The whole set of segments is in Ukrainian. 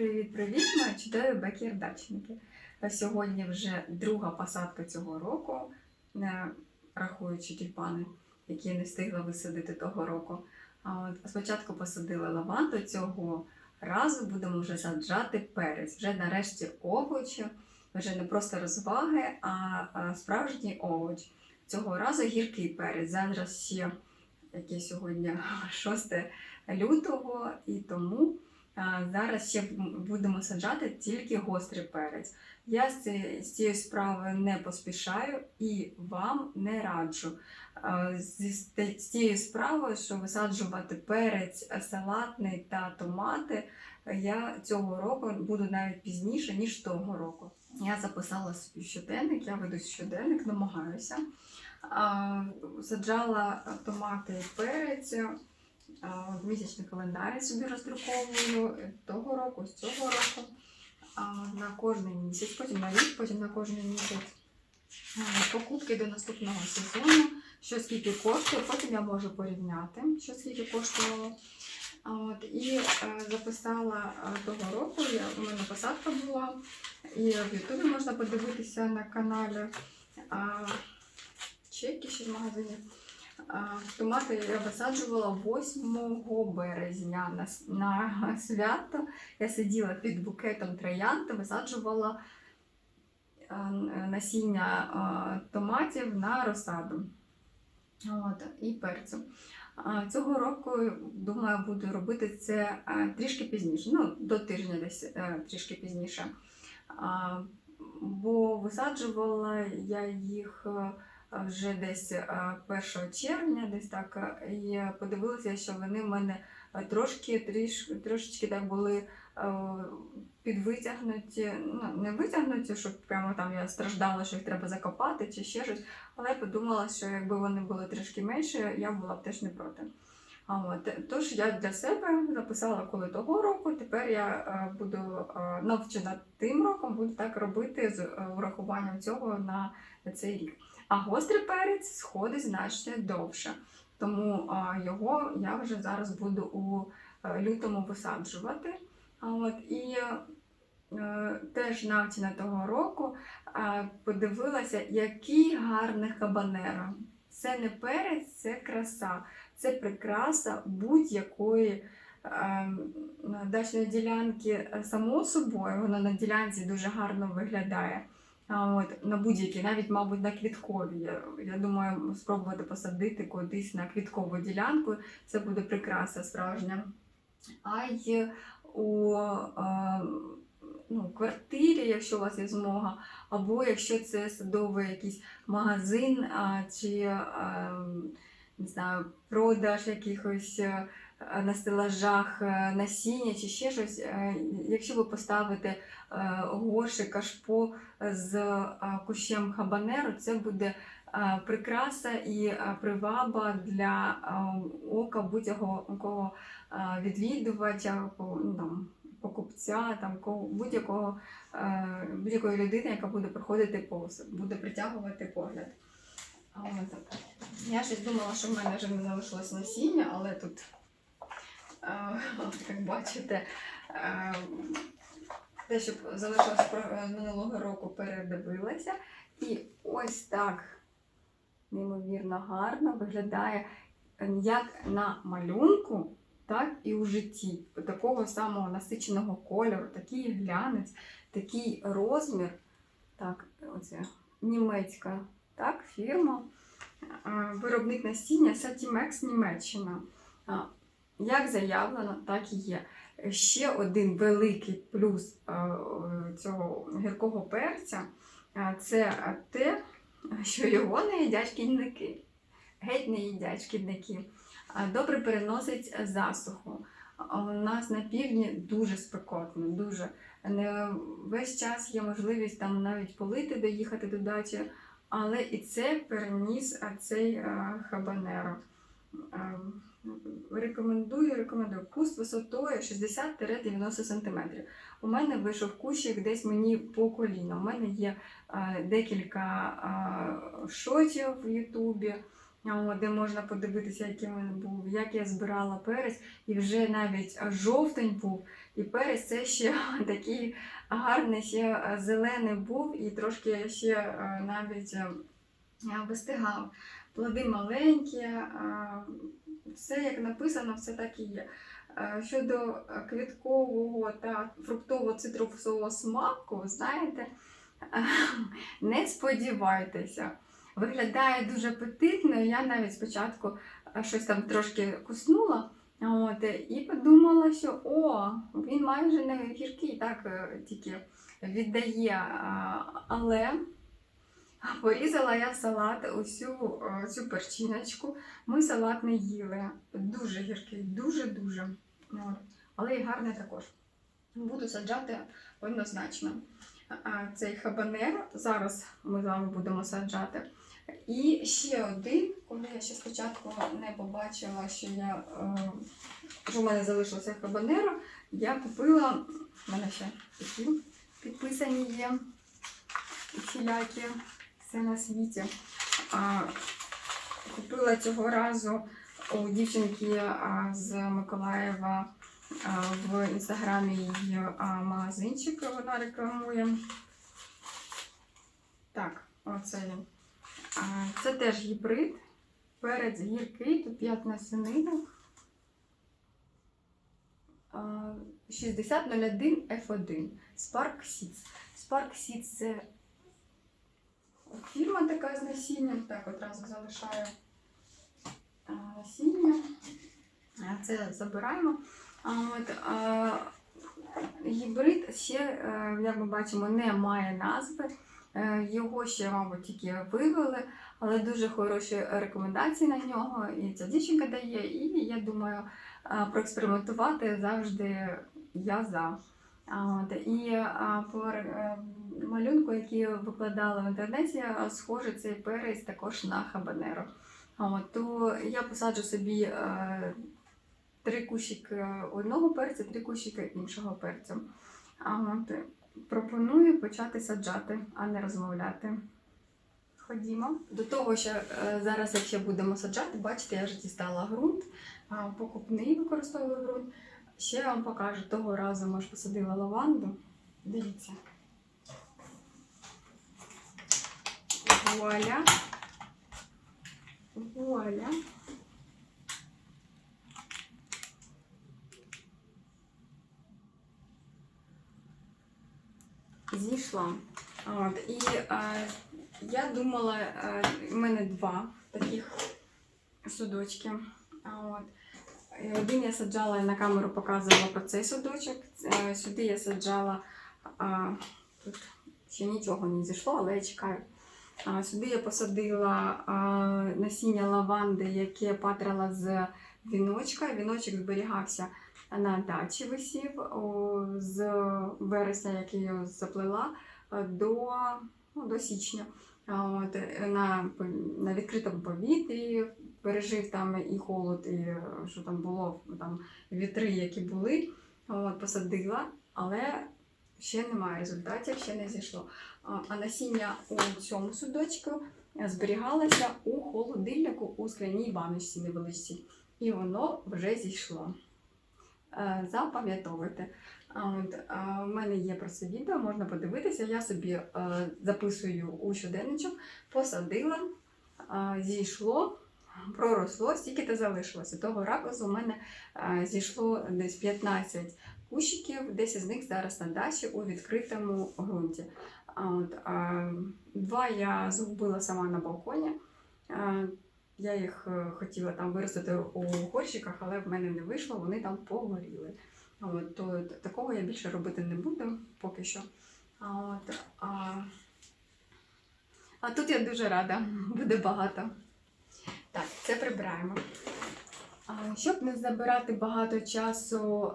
Привіт-привіт, мої чудові бекір-дачники. Сьогодні вже друга посадка цього року, не рахуючи тюльпани, які не встигла висадити того року. Спочатку посадили лаванду, цього разу будемо вже саджати перець. Вже нарешті овочі, вже не просто розваги, а, справжній овоч. Цього разу гіркий перець. Зараз ще яке сьогодні 6 лютого, і тому зараз ще будемо саджати тільки гострий перець. Я з цією справою не поспішаю і вам не раджу. З цією справою, що висаджувати перець, салатний та томати, я цього року буду навіть пізніше, ніж того року. Я записала собі щоденник, я веду щоденник, намагаюся. Саджала томати і перець. Місячний календар собі роздруковую того року, з цього року. На кожний місяць, потім на рік, потім на кожний місяць. Покупки до наступного сезону, що скільки коштує, потім я можу порівняти, що скільки коштувало. От, і е, записала е, того року, я, у мене посадка була, і в Ютубі можна подивитися на каналі. А, чеки ще з магазинів. Томати я висаджувала 8 березня на, на свято. Я сиділа під букетом троянд, висаджувала насіння томатів на розсаду От, і перцю. Цього року, думаю, буду робити це трішки пізніше, ну, до тижня десь е, трішки пізніше. Бо висаджувала я їх е, вже десь е, 1 червня, десь так, е, і подивилася, що вони в мене е, трошки тріш, трошечки так були е, підвитягнуті, ну не витягнуті, щоб прямо там я страждала, що їх треба закопати чи ще щось. Але я подумала, що якби вони були трішки менше, я була б теж не проти. А от, тож я для себе записала коли того року. Тепер я е, буду е, навчена тим роком, буду так робити з е, урахуванням цього на цей рік. А гострий перець сходить значно довше. Тому його я вже зараз буду у е, лютому висаджувати. От, і е, теж навчена того року подивилася, який гарний хабанеро. Це не перець, це краса, це прикраса будь-якої е, дачної ділянки е, само собою. Воно на ділянці дуже гарно виглядає. А от на будь-які, навіть, мабуть, на квіткові. Я, думаю, спробувати посадити кудись на квіткову ділянку. Це буде прикраса справжня. А й у ну, квартирі, якщо у вас є змога, або якщо це садовий якийсь магазин а, чи е, не знаю, продаж якихось на стелажах е, насіння чи ще щось. е, Якщо ви поставите е, горшик кашпо з е, кущем хабанеру, це буде е, прикраса і е, приваба для е, ока будь-якого е, відвідувача, ну, покупця, там, будь-якого, е, будь-якої людини, яка буде проходити повз, буде притягувати погляд. Я щось думала, що в мене вже не залишилось насіння, але тут, е, як бачите, е, те, що залишилось минулого року, передивилася. І ось так неймовірно гарно виглядає е, як на малюнку, так і у житті. Такого самого насиченого кольору, такий глянець, такий розмір. Так, оце німецька так, фірма. Е, Виробник насіння Satimex Німеччина. Як заявлено, так і є. Ще один великий плюс е, е, цього гіркого перця е, це те, що його не їдять шкідники. Геть не їдять шкідники. Добре переносить засуху. У нас на півдні дуже спекотно, дуже. Не весь час є можливість там навіть полити, доїхати до дачі, але і це переніс цей а, хабанеро. Рекомендую, рекомендую куст висотою 60-90 см. У мене вийшов кущик десь мені по коліна. У мене є а, декілька а, шотів в Ютубі. де можна подивитися, яким він був, як я збирала перець, і вже навіть жовтень був. І перець це ще такий гарний, ще е, зелений був, і трошки ще е, навіть е, вистигав. Плоди маленькі, е, все як написано, все так і є. Е, Щодо е, квіткового та фруктово-цитрусового смаку, знаєте, е, не сподівайтеся. Виглядає дуже апетитно. Я навіть спочатку щось там трошки куснула. От, і подумала, що о, він майже не гіркий, так тільки віддає. Але порізала я салат усю цю перчиночку. Ми салат не їли. Дуже гіркий, дуже-дуже. Але і гарний також. Буду саджати однозначно. Цей хабанер зараз ми з вами будемо саджати. І ще один, коли я ще спочатку не побачила, що я що в мене залишилося хабанеро, я купила, в мене ще такі підписані є всілякі, все на світі. А, купила цього разу у дівчинки а, з Миколаєва а, в інстаграмі її а, магазинчик, вона рекламує. Так, оце він. А, Це теж гібрид. Перець гіркий, тут 5 насінинок. А, 6001 F1 Spark Seeds. Spark Seeds це фірма така з насінням. Так, одразу залишаю насіння. Це забираємо. От, гібрид ще, е, як ми бачимо, не має назви. Е, Його ще, мабуть, тільки вивели, але дуже хороші рекомендації на нього. І ця дівчинка дає. І я думаю, е, проекспериментувати завжди я за. От, і по малюнку, який викладала в інтернеті, е, схожий цей перець також на хабанеро. То я посаджу собі е, три кущики одного перця, три кущики іншого перцю. От, пропоную почати саджати, а не розмовляти. Ходімо. До того, що е, зараз, якщо будемо саджати, бачите, я вже дістала ґрунт, покупний використовую ґрунт. Ще я вам покажу, того разу ми ж посадила лаванду. Дивіться. Вуаля. Вуаля. Зійшла. От, і е, я думала, е, в мене два таких судочки. От. Один я саджала і на камеру показувала про цей судочок. Е, Сюди я саджала, тут ще нічого не зійшло, але я чекаю. Сюди я посадила насіння лаванди, яке патрала з віночка. Віночок зберігався на дачі висів з вересня, як я його заплела, до, ну, до січня. От, на, на відкритому повітрі пережив там і холод, і що там було, там вітри, які були. От, посадила, але ще немає результатів, ще не зійшло. А, насіння у цьому судочку зберігалося у холодильнику у скляній баночці невеличкій. І воно вже зійшло. Е, Запам'ятовуйте. В мене є про це відео, можна подивитися. Я собі е, записую у щоденничок, посадила, е, зійшло, проросло, стільки то залишилося. Того ракурсу у мене зійшло десь 15 кущиків, 10 з них зараз на дачі у відкритому ґрунті. От, два я згубила сама на балконі. Я їх е, хотіла там виростити у горщиках, але в мене не вийшло, вони там погоріли. От, то такого я більше робити не буду поки що. А, от, а, а тут я дуже рада, буде багато. Так, це прибираємо. Щоб не забирати багато часу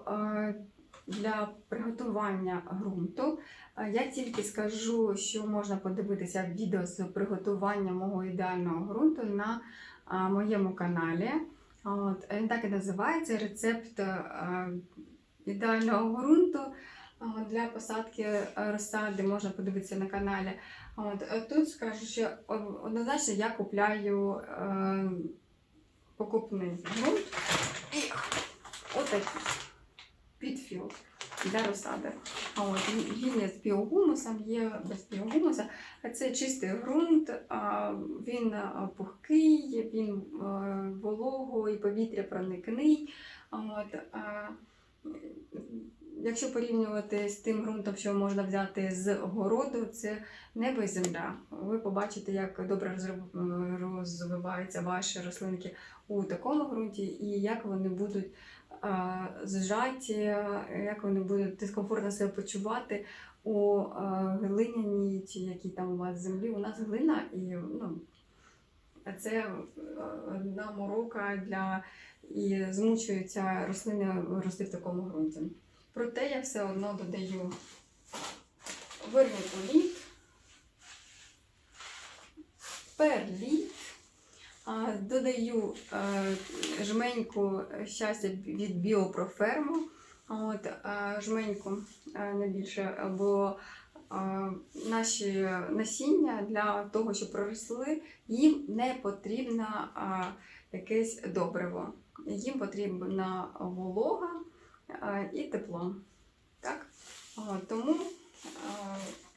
для приготування ґрунту, я тільки скажу, що можна подивитися відео з приготування мого ідеального ґрунту на моєму каналі. От, він так і називається рецепт ідеального ґрунту. Для посадки е, розсади можна подивитися на каналі. От, е, тут скажу, що однозначно я купляю е, покупний ґрунт і отакий підфіл для розсади. От, він- є з біогумусом, є без біогумуса. Це чистий ґрунт, він пухкий, він волого і повітря проникний. От, Якщо порівнювати з тим ґрунтом, що можна взяти з городу, це небо і земля. Ви побачите, як добре розвиваються ваші рослинки у такому ґрунті, і як вони будуть зжаті, як вони будуть дискомфортно себе почувати у а, глиняній чи якій там у вас землі. У нас глина і ну, це е, одна морока для і змучуються рослини рости в такому ґрунті. Проте я все одно додаю вермикуліт, перліт, додаю е, жменьку щастя від біопроферму. От, жменьку не більше, бо е, наші насіння для того, щоб проросли, їм не потрібно якесь добриво. Їм потрібна волога е, і тепло. Так? Тому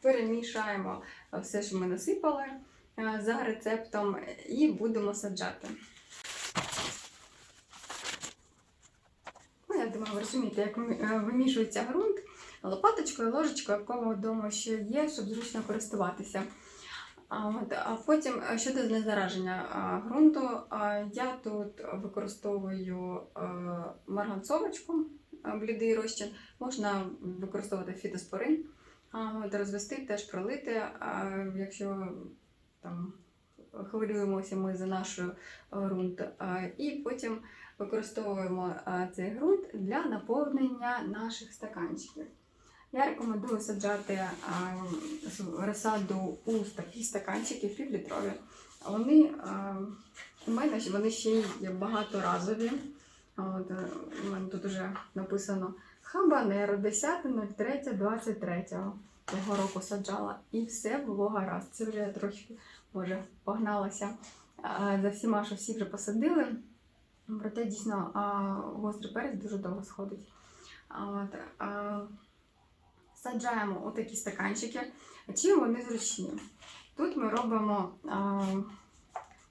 перемішаємо все, що ми насипали за рецептом, і будемо саджати. Ну, я думаю, ви розумієте, як е, вимішується ґрунт лопаточкою, ложечкою, в кого вдома ще є, щоб зручно користуватися. От, а потім е, щодо знезараження ґрунту, я тут використовую е, марганцовочку, е, блідий розчин, можна використовувати фітоспорин, от, розвести, теж пролити, якщо там хвилюємося ми за наш е, ґрунт. І потім використовуємо цей ґрунт для наповнення наших стаканчиків. Я рекомендую саджати розсаду у такі стаканчики півлітрові. Вони у мене вони ще є багаторазові. От, е, у мене тут вже написано Хабанеро 10.03.23 того року саджала. І все було гаразд. Це вже я трошки може погналася за всіма, що всі вже посадили. Проте дійсно гострий перець дуже довго сходить. От, а, саджаємо у такі стаканчики. Чим вони зручні? Тут ми робимо а,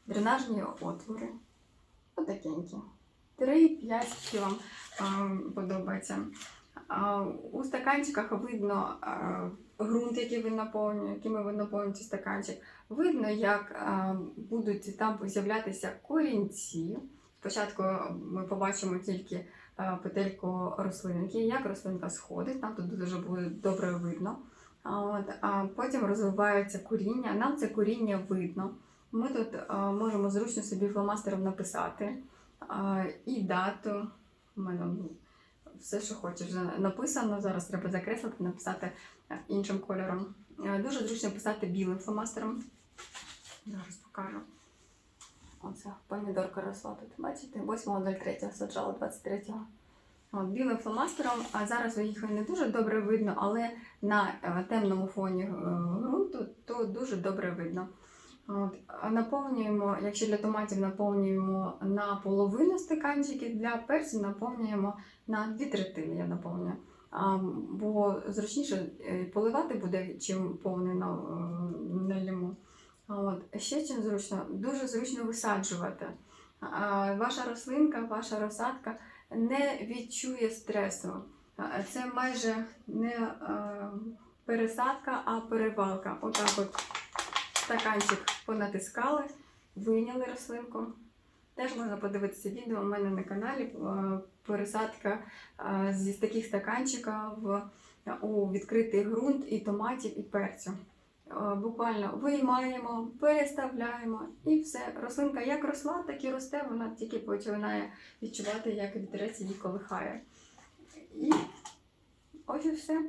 дренажні отвори. Отакенькі. 3-5 що вам а, подобається. У стаканчиках видно ґрунт, який ви наповнюєте, якими ви наповнюєте стаканчик. Видно, як будуть там з'являтися корінці. Спочатку ми побачимо тільки петельку рослинки, як рослинка сходить, нам тут дуже буде добре видно. От, а потім розвивається коріння, нам це коріння видно. Ми тут можемо зручно собі фломастером написати і дату. У мене ну, все, що хочеш, написано. Зараз треба закреслити, написати іншим кольором. Е, Дуже зручно писати білим фломастером. Зараз покажу. Оце помідорка росла тут. Бачите, 8.03 саджала 23-го. От, білим фломастером, а зараз їх не дуже добре видно, але на е, темному фоні е, ґрунту то дуже добре видно. От, наповнюємо, якщо для томатів наповнюємо на половину стаканчиків, для перцю наповнюємо на дві третини. Я наповнюю. А, бо зручніше е, поливати буде, чим повний на, е, налємо. А От. Ще чим зручно, дуже зручно висаджувати. А, Ваша рослинка, ваша розсадка не відчує стресу. Це майже не е, пересадка, а перевалка. Отак от стаканчик понатискали, вийняли рослинку. Теж можна подивитися відео у мене на каналі. е, Пересадка е, зі таких стаканчиків у відкритий ґрунт і томатів, і перцю. Е, Буквально виймаємо, переставляємо і все. Рослинка як росла, так і росте, вона тільки починає відчувати, як вітерець її колихає. І ось і все.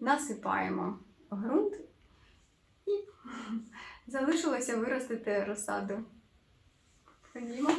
Насипаємо ґрунт і залишилося виростити розсаду. Ходімо.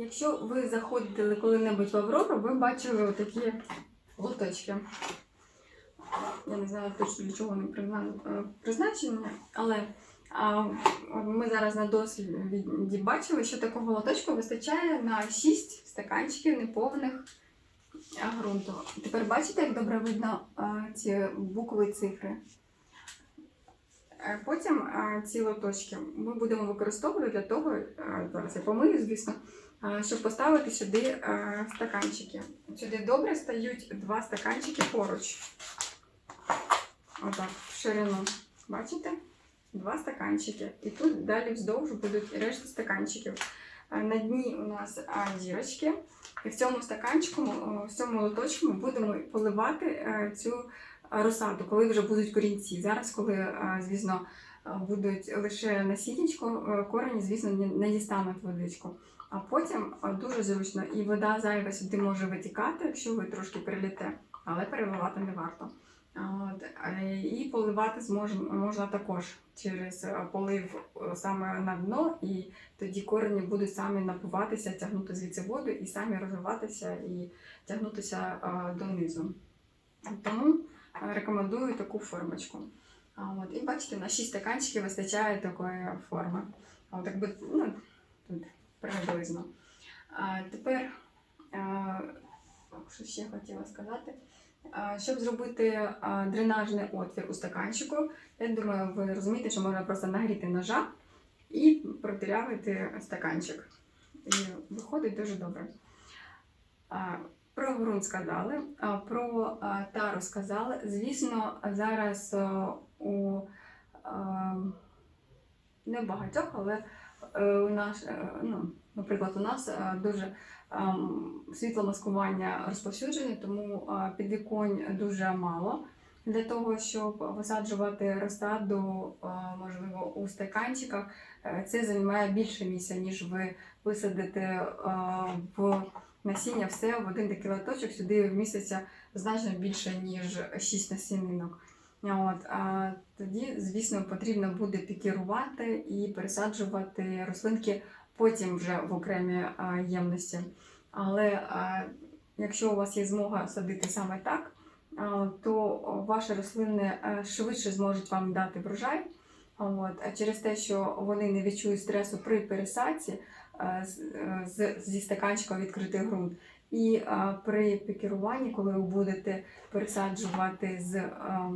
Якщо ви заходили коли-небудь в Аврору, ви бачили отакі лоточки. Я не знаю точно для чого вони е, призначені, але ми зараз на досвіді бачили, що такого лоточку вистачає на 6 стаканчиків неповних ґрунту. Тепер бачите, як добре видно ці букви цифри. Е, Потім ці лоточки ми будемо використовувати для того, е, зараз я помию, звісно, щоб поставити сюди е, стаканчики. Сюди добре стають два стаканчики поруч. Отак, в ширину. Бачите? Два стаканчики. І тут далі вздовж будуть решта стаканчиків. На дні у нас дірочки. І в цьому стаканчику, в цьому лоточку ми будемо поливати е, цю розсаду, коли вже будуть корінці. Зараз, коли, звісно, будуть лише насіннячко, е, корені, звісно, не дістануть водичку. А потім дуже зручно, і вода зайва сюди може витікати, якщо ви трошки переліте, але переливати не варто. От, е, і поливати змож- можна також через е, полив е, саме на дно, і тоді корені будуть самі напуватися, тягнути звідси воду і самі розвиватися і тягнутися донизу. Тому рекомендую таку формочку. От, і бачите, на 6 стаканчиків вистачає такої форми. От, якби, ну, тут приблизно. А, тепер, е, що ще хотіла сказати. А, Щоб зробити а, дренажний отвір у стаканчику, я думаю, ви розумієте, що можна просто нагріти ножа і продирявити стаканчик. І виходить дуже добре. А, Про ґрунт сказали, а, про а, тару сказали. Звісно, зараз а, у а, не багатьох, але у нас, е, ну, наприклад, у нас е, дуже ем, світломаскування розповсюджені, тому е, підвіконь дуже мало. Для того, щоб висаджувати розсаду, е, можливо, у стаканчиках, е, це займає більше місця, ніж ви висадите е, в насіння все в один такий лоточок. Сюди вміститься значно більше, ніж 6 насінинок. От, а тоді, звісно, потрібно буде пікірувати і пересаджувати рослинки потім вже в окремі ємності. Але якщо у вас є змога садити саме так, то ваші рослини швидше зможуть вам дати врожай. От, а через те, що вони не відчують стресу при пересадці е, з, зі стаканчика відкритий ґрунт. І при пікіруванні, коли ви будете пересаджувати з а,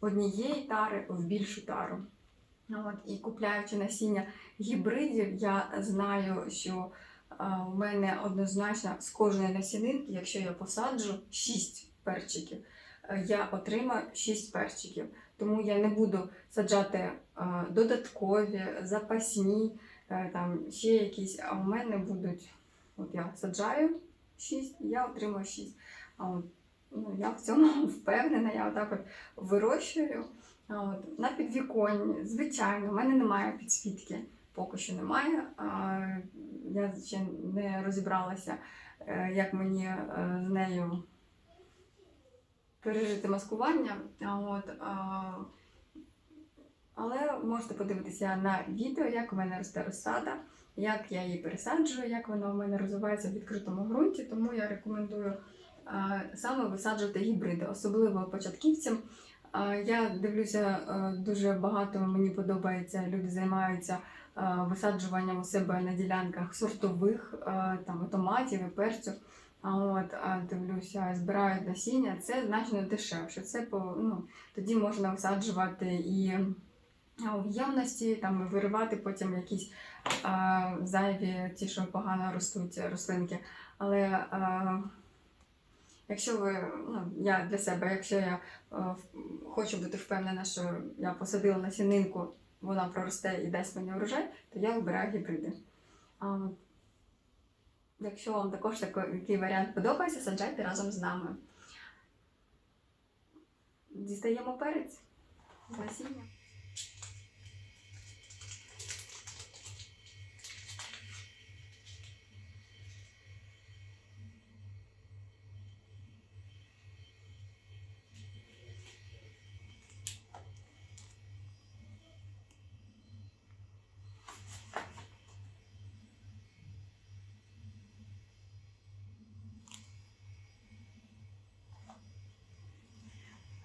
однієї тари в більшу тару. От, і купляючи насіння гібридів, я знаю, що в мене однозначно з кожної насінинки, якщо я посаджу 6 перчиків, е, я отримаю 6 перчиків. Тому я не буду саджати додаткові, запасні, е, там ще якісь, а у мене будуть, от я саджаю 6, я отримую 6. А от, ну, я в цьому впевнена, я отак от вирощую. От, на підвіконні, звичайно, в мене немає підсвітки, поки що немає. Я ще не розібралася, е, як мені е, з нею пережити маскування. От, але можете подивитися на відео, як у мене росте розсада, як я її пересаджую, як вона у мене розвивається в відкритому ґрунті. Тому я рекомендую саме висаджувати гібриди, особливо початківцям. Я дивлюся е, дуже багато. Мені подобається. Люди займаються е, висаджуванням у себе на ділянках сортових е, там томатів і перцю. А от дивлюся, збирають насіння. Це значно дешевше. Це по ну тоді можна висаджувати і в ємності, там виривати потім якісь а, зайві, ті, що погано ростуть рослинки. Але а, Якщо ви, ну, я для себе, якщо я е, хочу бути впевнена, що я посадила насінинку, вона проросте і дасть мені врожай, то я вибираю гібриди. А, якщо вам також такий варіант подобається, саджайте разом з нами. Дістаємо перець з насіння.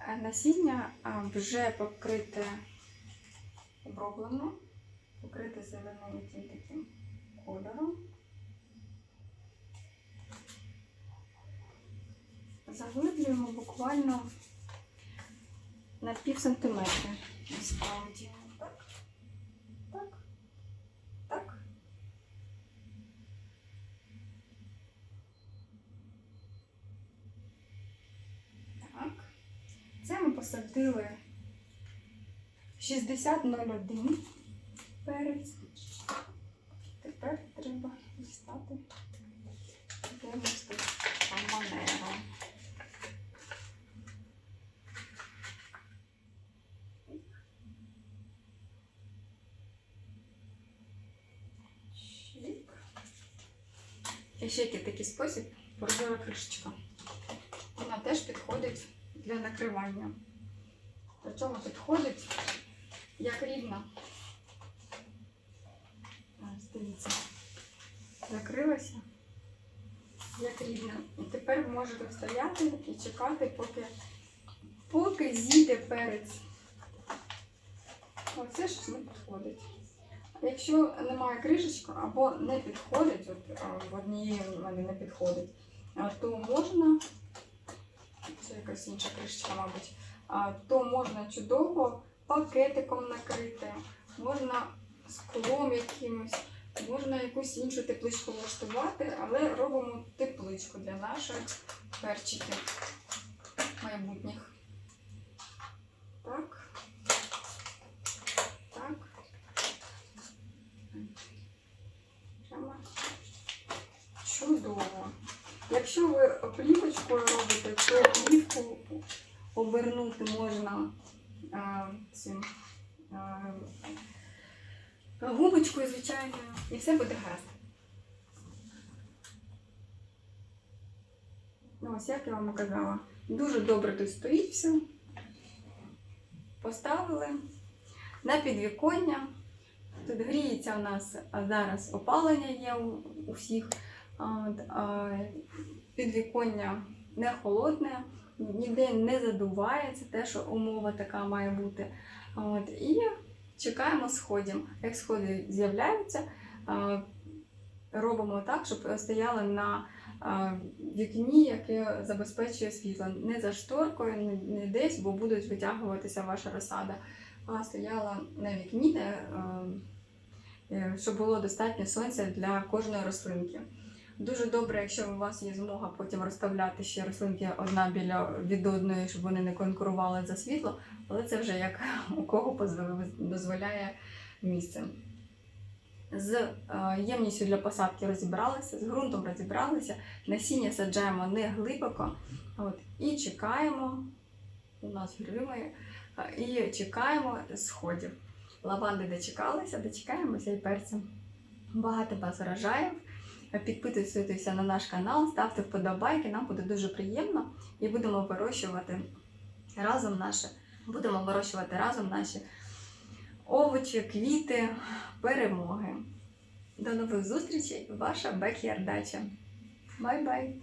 Насіння вже покрите оброблено, покрите зелененьким таким кольором. Заглиблюємо буквально на пів сантиметра. Насправді. Так. Так. Так. Так. Це посадили 6001 перець. Тепер треба дістати. Де у нас манера. І ще який такий спосіб прозора кришечка. Вона теж підходить для накривання. Причому підходить як рівна. Ось, дивіться. Закрилася як рівна. І тепер можете стояти і чекати, поки, поки зійде перець. Оце щось не підходить. Якщо немає кришечки або не підходить, от в однієї в мене не підходить, то можна, це якась інша кришечка, мабуть, то можна чудово пакетиком накрити, можна склом якимось, можна якусь іншу тепличку влаштувати, але робимо тепличку для наших перчиків майбутніх. Так. Так. Прямо чудово. Якщо ви плівочкою робите, то плівку обернути можна а, цим а, губочкою, звичайно, і все буде гаразд. Ну, ось як я вам казала, дуже добре тут стоїть все. Поставили на підвіконня. Тут гріється у нас а, зараз опалення є у, всіх. Підвіконня не холодне, ніде не задуває, це те, що умова така має бути. От, і чекаємо сходів. Як сходи з'являються, робимо так, щоб стояли на вікні, яке забезпечує світло. Не за шторкою, не, десь, бо будуть витягуватися ваша розсада, а стояла на вікні, е, щоб було достатньо сонця для кожної рослинки. Дуже добре, якщо у вас є змога потім розставляти ще рослинки одна біля від одної, щоб вони не конкурували за світло, але це вже як у кого дозволяє місце. З е, ємністю для посадки розібралися, з ґрунтом розібралися, насіння саджаємо не глибоко. От, і чекаємо, у нас гримає, і чекаємо сходів. Лаванди дочекалися, дочекаємося і перцем. Багато вас вражає. Підписуйтеся на наш канал, ставте вподобайки, нам буде дуже приємно і будемо вирощувати разом наші, будемо вирощувати разом наші овочі, квіти, перемоги. До нових зустрічей, ваша Бек'ярдача. Бай-бай!